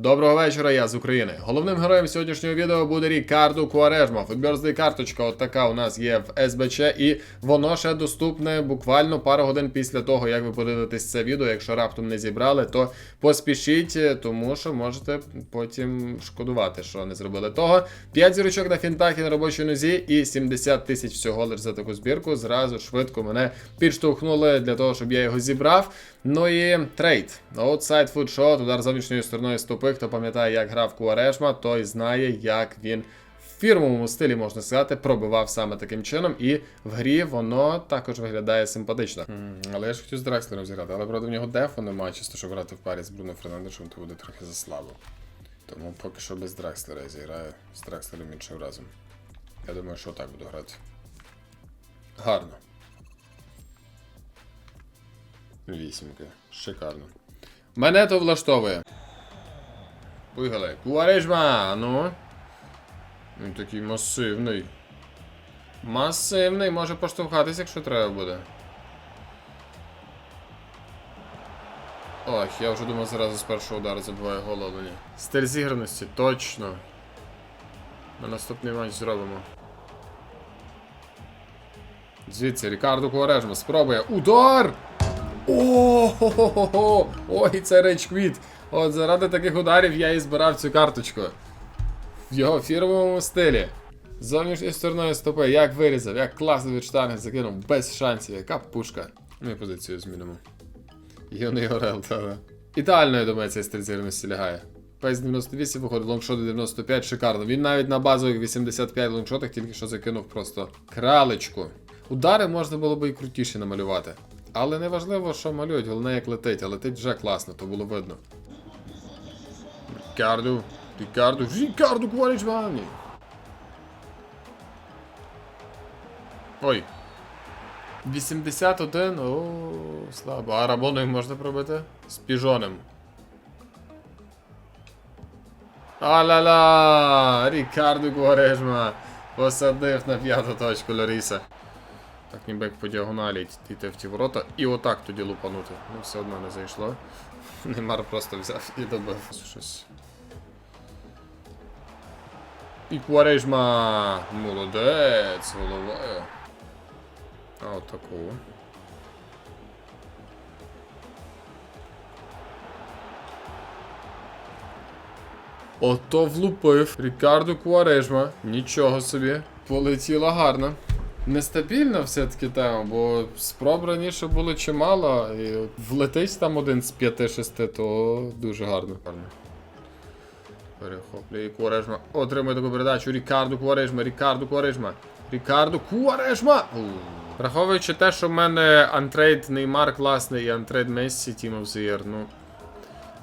Доброго вечора, я з України. Головним героєм сьогоднішнього відео буде Рікардо Куарежма. Футберзди карточка, от така у нас є в СБЧ, і воно ще доступне буквально пару годин після того, як ви подивитесь це відео. Якщо раптом не зібрали, то поспішіть, тому що можете потім шкодувати, що не зробили того. 5 зірочок на фінтах і на робочій нозі, і 70 тисяч всього лиш за таку збірку. Зразу швидко мене підштовхнули для того, щоб я його зібрав. Ну і трейд. Outside foot shot, удар зовнішньою стороною стопи. Хто пам'ятає, як грав Куарешма, той знає, як він в фірмовому стилі, можна сказати, пробивав саме таким чином. І в грі воно також виглядає симпатично. але я ж хотів з Дрекслером зіграти, але правда в нього дефу немає, чисто щоб грати в парі з Бруно Фернандешем, то буде трохи заслабо. Тому поки що без Дрекслера я зіграю з Дрекслером іншим разом. Я думаю, що так буду грати. Гарно. Вісімки. Шикарно. Мене то влаштовує. Поїхали. Куарежма, ну. Він такий масивний. Масивний, може поштовхатись, якщо треба буде. Ох, я вже думав зразу з першого удару забиваю гол, але ні. Стиль зіграності, точно. Ми наступний матч зробимо. Звідси, Рікардо Куарежма спробує. Удар! О-хо-хо-хо! Ой, це речквіт. От заради таких ударів я і збирав цю карточку. В його фірмовому стилі. З Зовнішньою стороною стопи, як вирізав, як класно від штанги закинув, без шансів, яка пушка. Ми позицію змінимо. Юний Орел, та Ідеально, я думаю, цей стиль зірності лягає. Пейс 98 виходить, лонгшоти 95, шикарно. Він навіть на базових 85 лонгшотах тільки що закинув просто кралечку. Удари можна було би і крутіше намалювати. Але не важливо, що малюють, головне як летить, а летить вже класно, то було видно. Рікарду, Рікарду, Рікарду Квалічмані. Ой. 81, о, слабо. А Рабоною можна пробити? З піжонем. А-ля-ля! Куарежма посадив на п'яту точку Лоріса. Так ніби як по діагоналі йти в ті ворота і отак тоді лупанути. Ну, все одно не зайшло. Неймар просто взяв і добив щось. І Куарежма! Молодець, головою. А отаку. Ото влупив Рікардо Куарежма. Нічого собі. Полетіла гарно. Нестабільна все-таки тема, бо спроб раніше було чимало, і от влетить там один з 5-6, то дуже гарно. Гарно. Перехоплює Куарежма. Отримує таку передачу. Рікарду Куарежма, Рікарду Куарежма. Рікарду Куарежма! Враховуючи те, що в мене антрейд Неймар класний і антрейд Мессі Team of ну.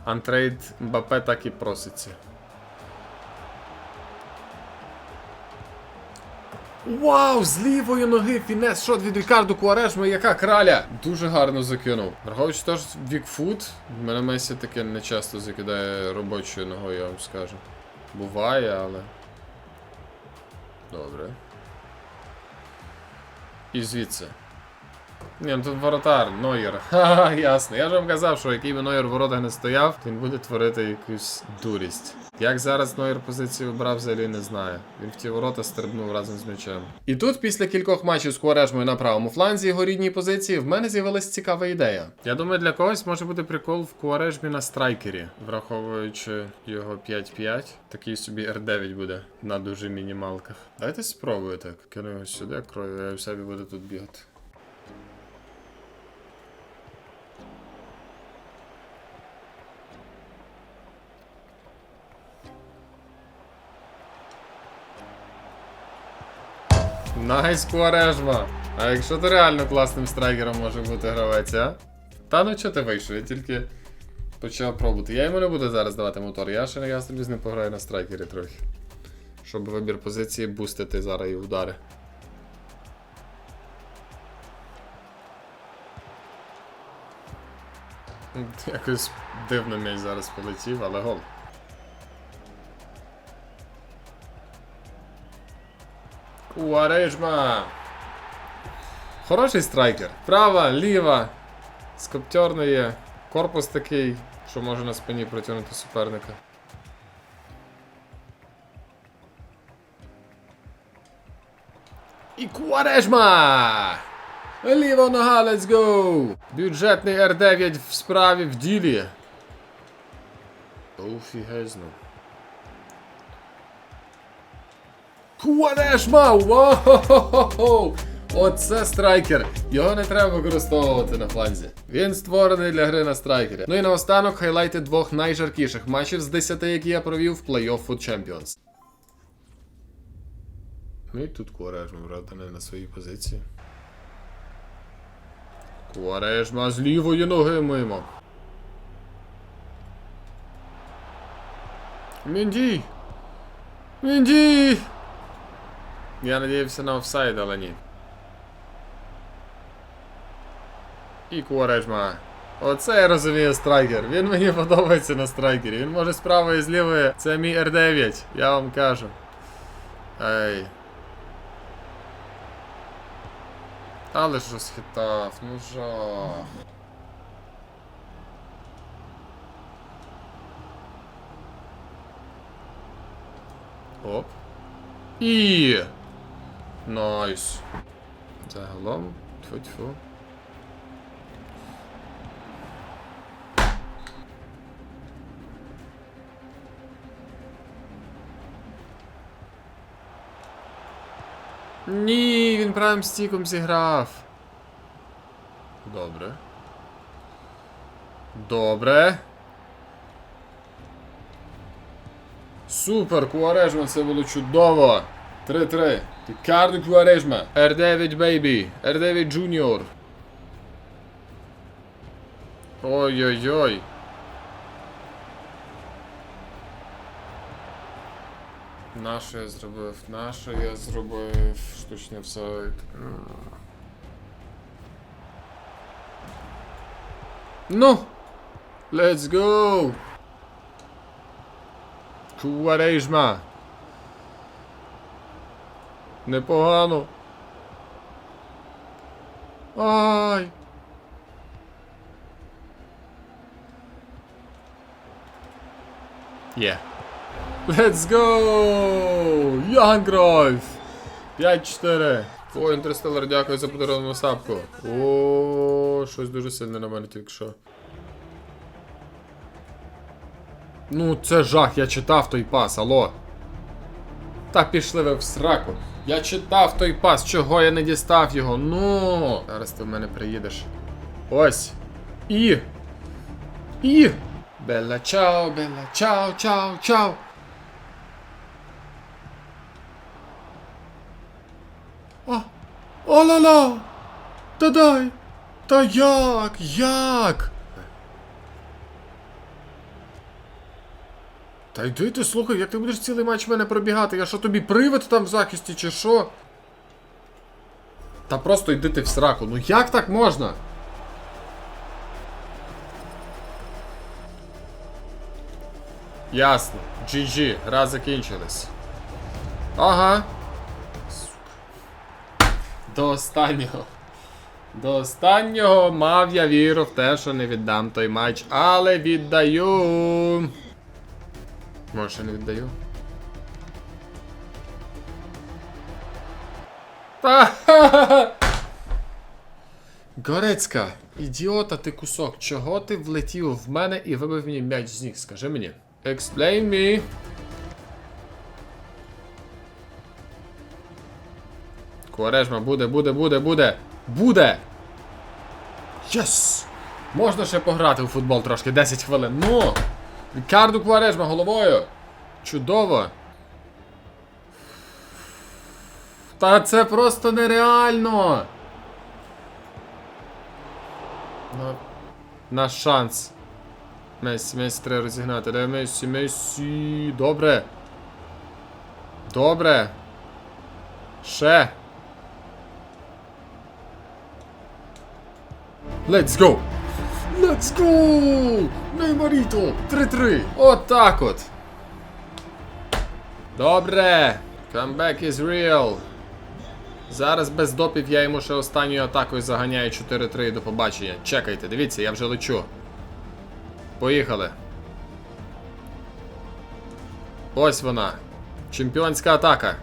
Антрейд Мбапе так і проситься. Вау, з лівої ноги фінес шот від Рікардо Куарешма, яка краля! Дуже гарно закинув. Враховуючи те, що Вікфут, мене Месі таке не часто закидає робочою ногою, я вам скажу. Буває, але. Добре. І звідси. Ні, ну тут воротар, Нойер. Ха-ха, ясно. Я ж вам казав, що який би Нойер в воротах не стояв, він буде творити якусь дурість. Як зараз Нойер позицію обрав, взагалі не знаю. Він в ті ворота стрибнув разом з м'ячем. І тут, після кількох матчів з Куарешмою на правому фланзі його рідній позиції, в мене з'явилася цікава ідея. Я думаю, для когось може бути прикол в Куарешмі на страйкері, враховуючи його 5-5. Такий собі R9 буде на дуже мінімалках. Давайте спробую так. Кину його сюди, крою, я в себе буду тут бігати. Найс Куарежма. А якщо ти реально класним страйкером може бути гравець, а? Та ну чого ти вийшов? Я тільки почав пробувати. Я йому не буду зараз давати мотор. Я ще я собі з ним пограю на страйкері трохи. Щоб вибір позиції бустити зараз і удари. Якось дивно м'яч зараз полетів, але гол. У Хороший страйкер. Права, ліва. З є. Корпус такий, що може на спині протягнути суперника. І Куарежма! Ліва нога, let's go! Бюджетний R9 в справі в ділі. Офігезно. Куарежма! Вау! Оце страйкер. Його не треба використовувати на фланзі. Він створений для гри на страйкері. Ну і наостанок хайлайти двох найжаркіших матчів з 10, які я провів в плей-офф Food Champions. Ну і тут Куарежма, правда, не на своїй позиції. Куарежма з лівої ноги мимо. Мінді! Мінді! Я надіявся на офсайд, але ні. І Куарежма. Оце я розумію страйкер. Він мені подобається на страйкері. Він може з правої і з лівої. Це мій R9, я вам кажу. Ей. Але ж розхитав, ну жах. Оп. І. Найс. Загалом. Тьфу-тьфу. Ні, він правим стіком зіграв. Добре. Добре. Супер, Куарежма, це було чудово. 3-3. Рікардо Куарежма. R9 Baby. R9 Junior. Ой-ой-ой. Наше я зробив, наше я зробив штучний офсайд. М. Ну! Let's go! Куарежма! Непогано. Ай! Є. Let's go! Янгройф! 5-4. О, Інтерстеллар, дякую за подаровану сапку. О, щось дуже сильне на мене тільки що. Ну, це жах, я читав той пас, алло. Та пішли ви в сраку. Я читав той пас, чого я не дістав його. Ну. Зараз ти в мене приїдеш. Ось. І. І. Белла чао, белла чао, чао, чао. А, о-ла-ла! Та дай! Та як? Як? Та йди ти, слухай, як ти будеш цілий матч мене пробігати? Я що тобі привид там в захисті, чи що? Та просто йди ти в сраку. Ну як так можна? Ясно. GG, раз закінчились. Ага. До останнього. До останнього мав я віру в те, що не віддам той матч, але віддаю. Може, не віддаю. Горецька, ідіота ти кусок, чого ти влетів в мене і вибив мені м'яч з ніг, скажи мені. Explain me. Куарежма, буде, буде, буде, буде. Буде! Єс! Можна ще пограти у футбол трошки, 10 хвилин. Ну! Рікарду Куарежма головою! Чудово! Та це просто нереально! Ну, наш шанс. Месі, Месі треба розігнати. Де Месі, Месі. Добре. Добре. Ще. Let's go! Let's go! Неймаріто! 3-3! Отак от. Добре. Comeback is real. Зараз без допів я йому ще останньою атакою заганяю 4-3 до побачення. Чекайте, дивіться, я вже лечу. Поїхали. Ось вона. Чемпіонська атака.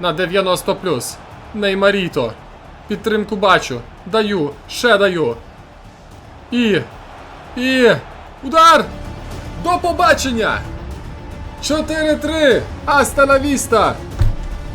На 90 Неймаріто. Підтримку бачу. Даю. Ще даю. І. І. Удар! До побачення! 4-3! Аста на віста!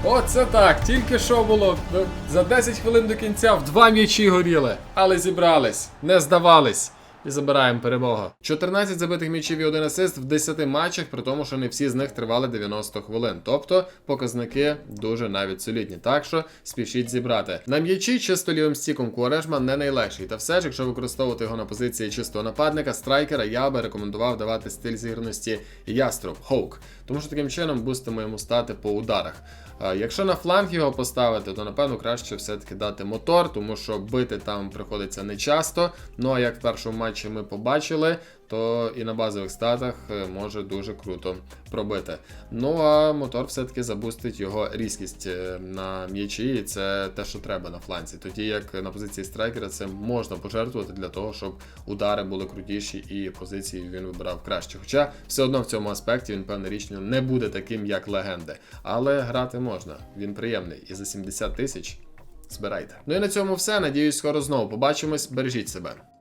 Оце так, тільки що було. Ну, За 10 хвилин до кінця в два м'ячі горіли, але зібрались, не здавались. І забираємо перемогу. 14 забитих м'ячів і один асист в 10 матчах, при тому, що не всі з них тривали 90 хвилин. Тобто показники дуже навіть солідні. Так що спішіть зібрати. На м'ячі чисто лівим стіком Куарешма не найлегший. Та все ж, якщо використовувати його на позиції чистого нападника, страйкера, я би рекомендував давати стиль зіграності Яструб Хоук. Тому що таким чином бустимо йому стати по ударах. А Якщо на фланг його поставити, то напевно краще все-таки дати мотор, тому що бити там приходиться не часто. Ну а як в першому матчі ми побачили, то і на базових статах е, може дуже круто пробити. Ну а мотор все-таки запустить його різкість е, на м'ячі, і це те, що треба на фланці. Тоді як на позиції страйкера це можна пожертвувати для того, щоб удари були крутіші і позиції він вибирав краще. Хоча все одно в цьому аспекті він певне рішення не буде таким, як легенди. Але грати можна, він приємний. І за 70 тисяч збирайте. Ну і на цьому все. Надіюсь, скоро знову побачимось. Бережіть себе.